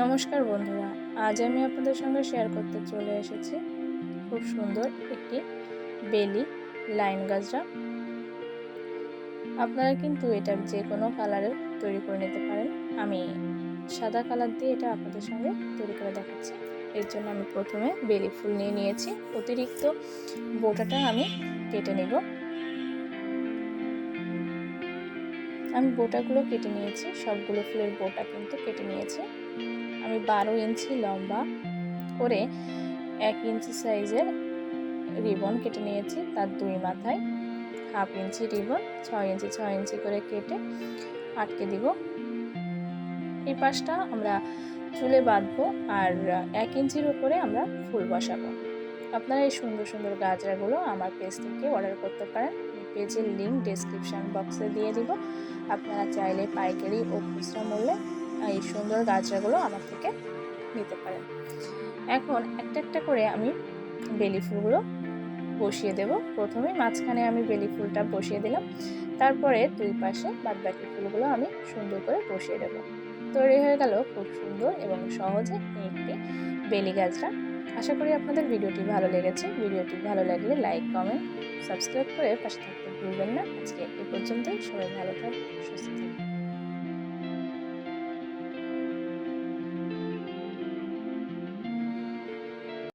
নমস্কার বন্ধুরা, আজ আমি আপনাদের সঙ্গে শেয়ার করতে চলে এসেছি খুব সুন্দর একটি বেলি লাইন গাজরা আপনারা কিন্তু এটা যে কোনো কালারের তৈরি করে নিতে পারেন। আমি সাদা কালার দিয়ে এটা আপনাদের সঙ্গে তৈরি করে দেখাচ্ছি। এর জন্য আমি প্রথমে বেলি ফুল নিয়ে নিয়েছি। অতিরিক্ত বোটাটা আমি কেটে নেব। আমি বোটাগুলো কেটে নিয়েছি। সবগুলো ফুলের বোটা কিন্তু কেটে নিয়েছি। আমি বারো ইঞ্চি লম্বা করে এক ইঞ্চি সাইজের রিবন কেটে নিয়েছি, তার দুই মাথায়। হাফ ইঞ্চি রিবন, ছয় ইঞ্চি ছয় ইঞ্চি করে কেটে আটকে দিব। এই পাশটা আমরা চুলে বাঁধবো আর এক ইঞ্চির উপরে আমরা ফুল বসাবো। আপনারা এই সুন্দর সুন্দর গাজরাগুলো আমার পেজ থেকে অর্ডার করতে পারেন। পেজের লিঙ্ক ডিসক্রিপশান বক্সে দিয়ে দিব। আপনারা চাইলে পাইকারি ও খুচরা মূল্যে এই সুন্দর গাছরাগুলো আমার থেকে নিতে পারেন এখন একটা একটা করে আমি বেলি ফুলগুলো বসিয়ে দেব। প্রথমে মাঝখানে আমি বেলি ফুলটা বসিয়ে দিলাম। তারপরে দুই পাশে বাদ বাকি ফুলগুলো আমি সুন্দর করে বসিয়ে দেব। তৈরি হয়ে গেল খুব সুন্দর এবং সহজে একটি বেলি গাছরা। আশা করি আপনাদের ভিডিওটি ভালো লেগেছে। ভিডিওটি ভালো লাগলে লাইক, কমেন্ট, সাবস্ক্রাইব করে পাশে থাকতে ভুলবেন না। আজকে এ পর্যন্তই। সবাই ভালো থাকবেন সুস্থ থাকবেন